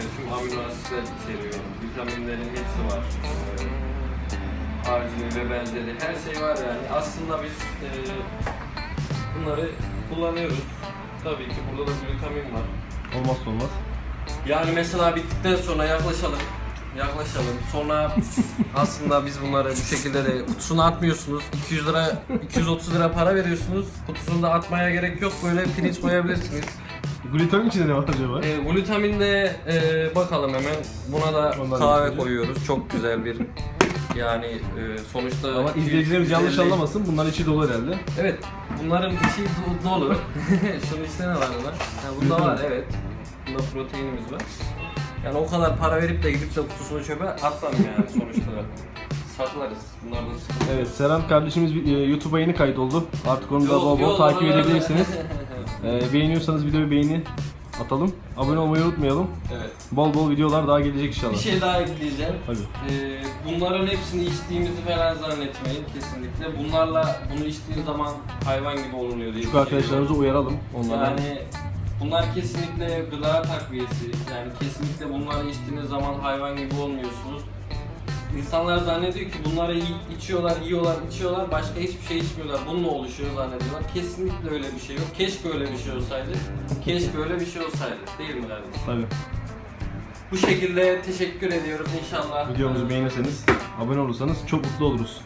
tüm amino asitler içeriyor. Vitaminlerin hepsi var. E, arginin ve benzeri her şey var yani. Aslında biz e, bunları kullanıyoruz. Tabii ki burada da glutamin var. Olmazsa olmaz. Yani mesela bittikten sonra yaklaşalım. Yaklaşalım. Sonra aslında biz bunları bu şekilde de kutusuna atmıyorsunuz. 200 lira, 230 lira para veriyorsunuz. Kutusunu da atmaya gerek yok. Böyle pirinç koyabilirsiniz. Glutamin içinde ne var acaba? E, glutaminde e, bakalım hemen. Buna da Ondan kahve geçelim. koyuyoruz. Çok güzel bir yani e, sonuçta Ama 200, izleyicilerimiz yanlış 150 anlamasın. Bunların içi dolu herhalde. Evet, bunların içi do- dolu. Şunun içinde ne var lan? Ha, bunda var, evet. Bunda proteinimiz var. Yani o kadar para verip de gidip de kutusunu çöpe atmam yani sonuçta. Saklarız. Bunlar da sıkıntı. Evet Serhan kardeşimiz e, YouTube'a yeni kayıt oldu. Artık onu da bol bol takip edebilirsiniz. E, beğeniyorsanız videoyu beğeni atalım. Abone olmayı unutmayalım. evet. Bol bol videolar daha gelecek inşallah. Bir şey daha ekleyeceğim. Hadi. Ee, bunların hepsini içtiğimizi falan zannetmeyin kesinlikle. Bunlarla bunu içtiğin zaman hayvan gibi olunuyor diye. Yok. arkadaşlarımızı uyaralım. Onlara. Yani bunlar kesinlikle gıda takviyesi. Yani kesinlikle bunları içtiğiniz zaman hayvan gibi olmuyorsunuz. İnsanlar zannediyor ki bunları içiyorlar, yiyorlar, içiyorlar, başka hiçbir şey içmiyorlar. Bununla oluşuyor zannediyorlar. Kesinlikle öyle bir şey yok. Keşke öyle bir şey olsaydı. Keşke öyle bir şey olsaydı. Değil mi kardeşim? Tabii. Bu şekilde teşekkür ediyoruz inşallah. Videomuzu beğenirseniz, abone olursanız çok mutlu oluruz.